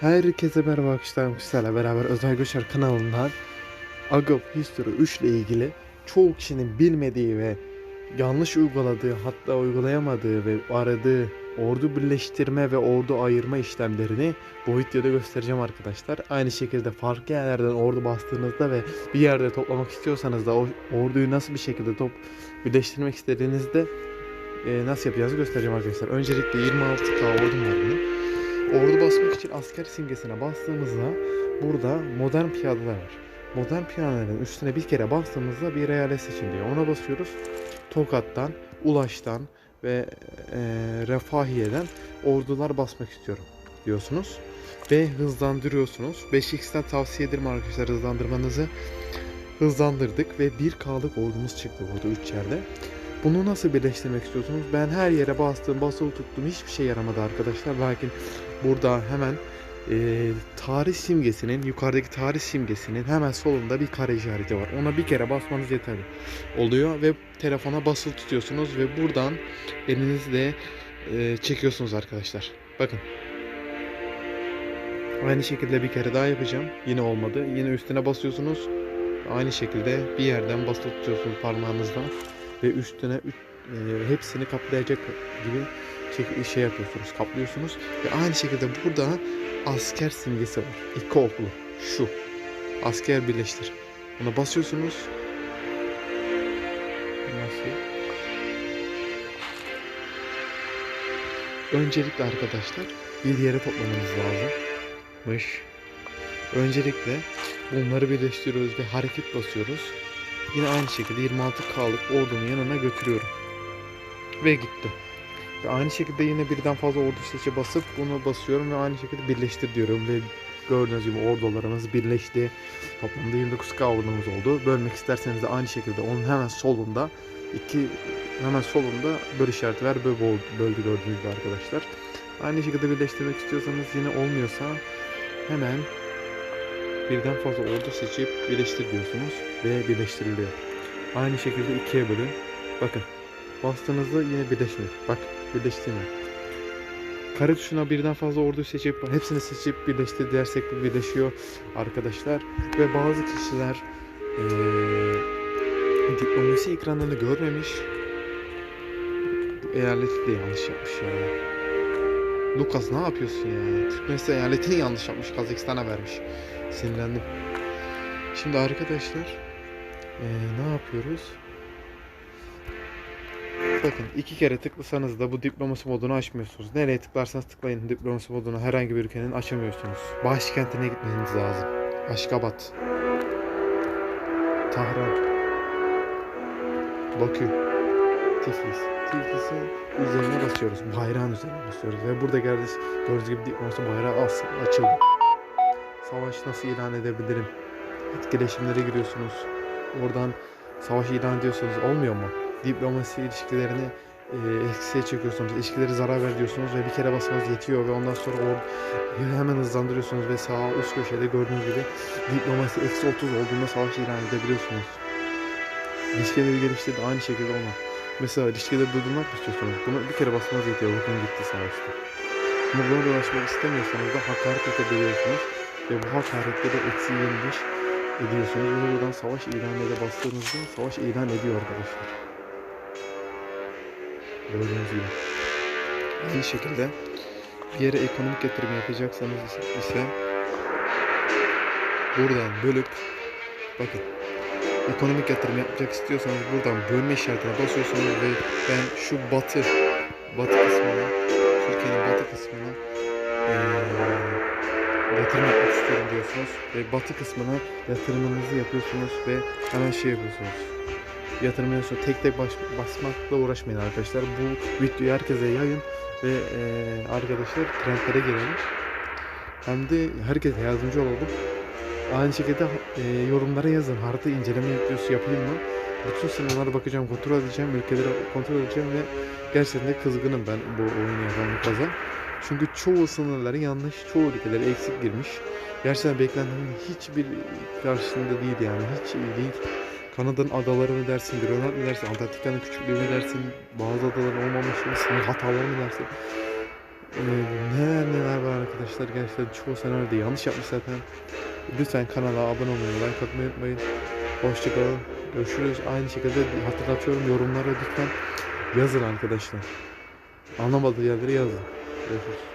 Herkese merhaba arkadaşlar. Sizlerle beraber Özel Göçer kanalından Agop History 3 ile ilgili çoğu kişinin bilmediği ve yanlış uyguladığı hatta uygulayamadığı ve aradığı ordu birleştirme ve ordu ayırma işlemlerini bu videoda göstereceğim arkadaşlar. Aynı şekilde farklı yerlerden ordu bastığınızda ve bir yerde toplamak istiyorsanız da o orduyu nasıl bir şekilde top birleştirmek istediğinizde e, nasıl yapacağınızı göstereceğim arkadaşlar. Öncelikle 26K ordum var benim. Ordu basmak için asker simgesine bastığımızda burada modern piyadeler var. Modern piyadelerin üstüne bir kere bastığımızda bir eyalet seçin diyor. Ona basıyoruz. Tokat'tan, Ulaş'tan ve e, Refahiye'den ordular basmak istiyorum diyorsunuz. Ve hızlandırıyorsunuz. 5x'ten tavsiye ederim arkadaşlar hızlandırmanızı. Hızlandırdık ve 1K'lık ordumuz çıktı burada 3 yerde. Bunu nasıl birleştirmek istiyorsunuz? Ben her yere bastım, basılı tuttum. Hiçbir şey yaramadı arkadaşlar. Lakin burada hemen e, tarih simgesinin, yukarıdaki tarih simgesinin hemen solunda bir kare işareti var. Ona bir kere basmanız yeterli oluyor ve telefona basılı tutuyorsunuz ve buradan elinizle e, çekiyorsunuz arkadaşlar. Bakın. Aynı şekilde bir kere daha yapacağım. Yine olmadı. Yine üstüne basıyorsunuz. Aynı şekilde bir yerden basılı tutuyorsunuz parmağınızla ve üstüne üt- e, hepsini kaplayacak gibi çek- şey yapıyorsunuz, kaplıyorsunuz ve aynı şekilde burada asker simgesi var. İki oklu. Şu. Asker birleştir. Buna basıyorsunuz. Nasıl? Öncelikle arkadaşlar bir yere toplamanız lazımmış. Öncelikle bunları birleştiriyoruz ve hareket basıyoruz. Yine aynı şekilde 26K'lık ordumun yanına götürüyorum. Ve gitti. Ve aynı şekilde yine birden fazla ordu seçe basıp bunu basıyorum ve aynı şekilde birleştir diyorum ve gördüğünüz gibi ordularımız birleşti. Toplamda 29K ordumuz oldu. Bölmek isterseniz de aynı şekilde onun hemen solunda iki hemen solunda böl işareti. Böyle böl- bölge gördüğünüz gibi arkadaşlar. Aynı şekilde birleştirmek istiyorsanız yine olmuyorsa hemen birden fazla ordu seçip birleştir diyorsunuz ve birleştiriliyor. Aynı şekilde ikiye bölün. Bakın bastığınızda yine birleşmiyor. Bak birleştirmiyor. Kare tuşuna birden fazla ordu seçip hepsini seçip birleştir dersek bu birleşiyor arkadaşlar. Ve bazı kişiler eee diplomasi ekranını görmemiş. Bu eyaleti de yanlış yapmış ya. Lucas ne yapıyorsun ya? Türkmenistan eyaletini yanlış yapmış. Kazakistan'a vermiş. Sinirlendim. Şimdi arkadaşlar eee, ne yapıyoruz? Bakın iki kere tıklasanız da bu diplomasi modunu açmıyorsunuz. Nereye tıklarsanız tıklayın diplomasi modunu herhangi bir ülkenin açamıyorsunuz. Başkentine gitmeniz lazım. Aşkabat. Tahran. Bakü. Tiflis. Tiflis'in üzerine basıyoruz. Bayrağın üzerine basıyoruz. Ve burada gördüğünüz, gördüğünüz gibi diplomasi bayrağı açıldı. Savaş nasıl ilan edebilirim? Etkileşimlere giriyorsunuz. Oradan savaş ilan ediyorsunuz. Olmuyor mu? Diplomasi ilişkilerini eksiye çekiyorsunuz. İlişkileri zarar ver diyorsunuz ve bir kere basmanız yetiyor ve ondan sonra o hemen hızlandırıyorsunuz ve sağ üst köşede gördüğünüz gibi diplomasi eksi 30 olduğunda savaş ilan edebiliyorsunuz. İlişkileri geliştirdi aynı şekilde olma. Mesela ilişkileri durdurmak mı istiyorsunuz? Bunu bir kere basmanız yetiyor. Bakın gitti savaşta. Ama buna ulaşmak istemiyorsanız da hakaret edebiliyorsunuz. Ve bu hakarette de eksi 25 ediyorsunuz. Ve buradan savaş ilanına da bastığınızda savaş ilan ediyor arkadaşlar. Gördüğünüz gibi. Aynı şekilde bir yere ekonomik yatırım yapacaksanız ise buradan bölüp bakın ekonomik yatırım yapacak istiyorsanız buradan bölme işaretine basıyorsunuz ve ben şu batı batı kısmına Türkiye'nin batı kısmına eee, yatırım yapmak istiyorum diyorsunuz ve batı kısmına yatırımınızı yapıyorsunuz ve hemen şey yapıyorsunuz yatırımdan sonra tek tek baş, basmakla uğraşmayın arkadaşlar. Bu videoyu herkese yayın ve e, arkadaşlar trendlere girelim. Hem de herkese yardımcı olalım. Aynı şekilde e, yorumlara yazın. Harita inceleme videosu yapayım mı? Bütün sınırlara bakacağım, kontrol edeceğim, ülkeleri kontrol edeceğim ve gerçekten de kızgınım ben bu oyunu yapan kaza. Çünkü çoğu sınırları yanlış, çoğu ülkeleri eksik girmiş. Gerçekten beklentimin hiçbir karşısında değil yani. Hiç iyi değil. Kanada'nın adaları mı dersin, Grönland mı dersin, Antarktika'nın küçüklüğü mü dersin, bazı adaların olmamışı, sınır hataları mı dersin. Ee, neler neler var arkadaşlar gerçekten çoğu senaryoda yanlış yapmış zaten. Lütfen kanala abone olmayı, like atmayı unutmayın. Hoşçakalın. Görüşürüz. Aynı şekilde hatırlatıyorum yorumlara lütfen yazın arkadaşlar. Anlamadığı yerleri yazın. Görüşürüz.